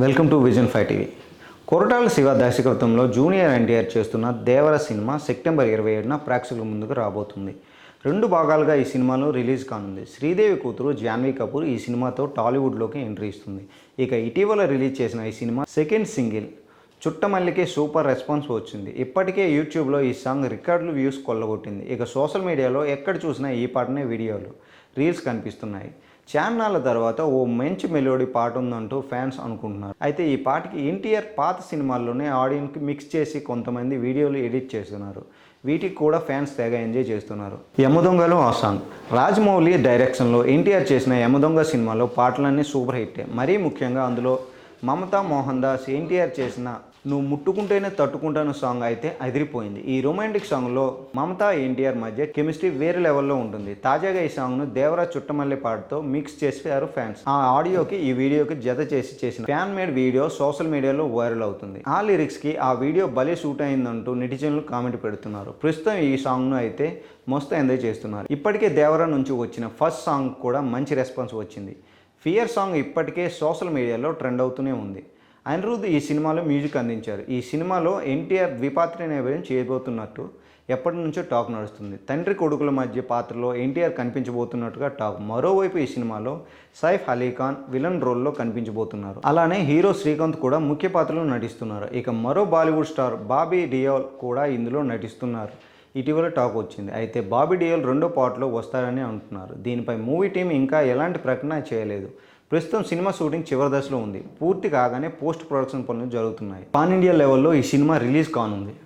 Welcome to vision five TV. Koratala Siva దర్శకత్వంలో junior NTR చేస్తున్న దేవర cinema September ఇరవై ఏడున ప్రేక్షకుల ముందుకు రాబోతుంది. రెండు భాగాలుగా ఈ సినిమాలో రిలీజ్ కానుంది. శ్రీదేవి కూతురు జాన్వీ కపూర్ ఈ సినిమాతో టాలీవుడ్లోకి ఎంట్రీ ఇస్తుంది. ఇక ఇటీవల రిలీజ్ చేసిన ఈ సినిమా సెకండ్ సింగిల్ చుట్టమల్లికి సూపర్ రెస్పాన్స్ వచ్చింది. ఇప్పటికే యూట్యూబ్లో ఈ సాంగ్ రికార్డులు వ్యూస్ కొల్లగొట్టింది. ఇక సోషల్ మీడియాలో ఎక్కడ చూసినా ఈ పాటనే వీడియోలు రీల్స్ కనిపిస్తున్నాయి. చాన్నాళ్ళ తర్వాత ఓ మంచి మెలోడీ పాట ఉందంటూ ఫ్యాన్స్ అనుకుంటున్నారు. అయితే ఈ పాటకి ఎన్టీఆర్ పాత సినిమాల్లోనే ఆడియన్కి మిక్స్ చేసి కొంతమంది వీడియోలు ఎడిట్ చేస్తున్నారు. వీటికి కూడా ఫ్యాన్స్ తెగ ఎంజాయ్ చేస్తున్నారు. యమదొంగలు ఆ సాంగ్. రాజమౌళి డైరెక్షన్లో ఎన్టీఆర్ చేసిన యమదొంగ సినిమాలో పాటలన్నీ సూపర్ హిట్. మరీ ముఖ్యంగా అందులో మమతా మోహన్ దాస్ ఎన్టీఆర్ చేసిన నువ్వు ముట్టుకుంటేనే తట్టుకుంటాను సాంగ్ అయితే అదిరిపోయింది. ఈ రొమాంటిక్ సాంగ్లో మమతా ఎన్టీఆర్ మధ్య కెమిస్ట్రీ వేరే లెవెల్లో ఉంటుంది. తాజాగా ఈ సాంగ్ను దేవరా చుట్టమల్లి పాటతో మిక్స్ చేసారు ఫ్యాన్స్. ఆ ఆడియోకి ఈ వీడియోకి జత చేసి చేసిన ఫ్యాన్ మేడ్ వీడియో సోషల్ మీడియాలో వైరల్ అవుతుంది. ఆ లిరిక్స్కి ఆ వీడియో భలే షూట్ అయిందంటూ నెటిజన్లు కామెంట్ పెడుతున్నారు. ప్రస్తుతం ఈ సాంగ్ను అయితే మస్తు ఎంజాయ్ చేస్తున్నారు. ఇప్పటికే దేవరా నుంచి వచ్చిన ఫస్ట్ సాంగ్ కూడా మంచి రెస్పాన్స్ వచ్చింది. ఫియర్ సాంగ్ ఇప్పటికే సోషల్ మీడియాలో ట్రెండ్ అవుతూనే ఉంది. అనిరుద్ధ్ ఈ సినిమాలో మ్యూజిక్ అందించారు. ఈ సినిమాలో ఎన్టీఆర్ ద్విపాత్రి నేపథ్యం చేయబోతున్నట్టు ఎప్పటి నుంచో టాక్ నడుస్తుంది. తండ్రి కొడుకుల మధ్య పాత్రలో ఎన్టీఆర్ కనిపించబోతున్నట్టుగా టాక్. మరోవైపు ఈ సినిమాలో సైఫ్ అలీఖాన్ విలన్ రోల్లో కనిపించబోతున్నారు. అలానే హీరో శ్రీకాంత్ కూడా ముఖ్య పాత్రలో నటిస్తున్నారు. ఇక మరో బాలీవుడ్ స్టార్ బాబీ డియోల్ కూడా ఇందులో నటిస్తున్నారు. ఇటీవల టాక్ వచ్చింది. అయితే బాబీ డియోల్ రెండో పార్ట్లో వస్తారని అంటున్నారు. దీనిపై మూవీ టీం ఇంకా ఎలాంటి ప్రకటన చేయలేదు. ప్రస్తుతం సినిమా షూటింగ్ చివరి దశలో ఉంది. పూర్తి కాగానే పోస్ట్ ప్రొడక్షన్ పనులు జరుగుతున్నాయి. పాన్ ఇండియా లెవెల్లో ఈ సినిమా రిలీజ్ కానుంది.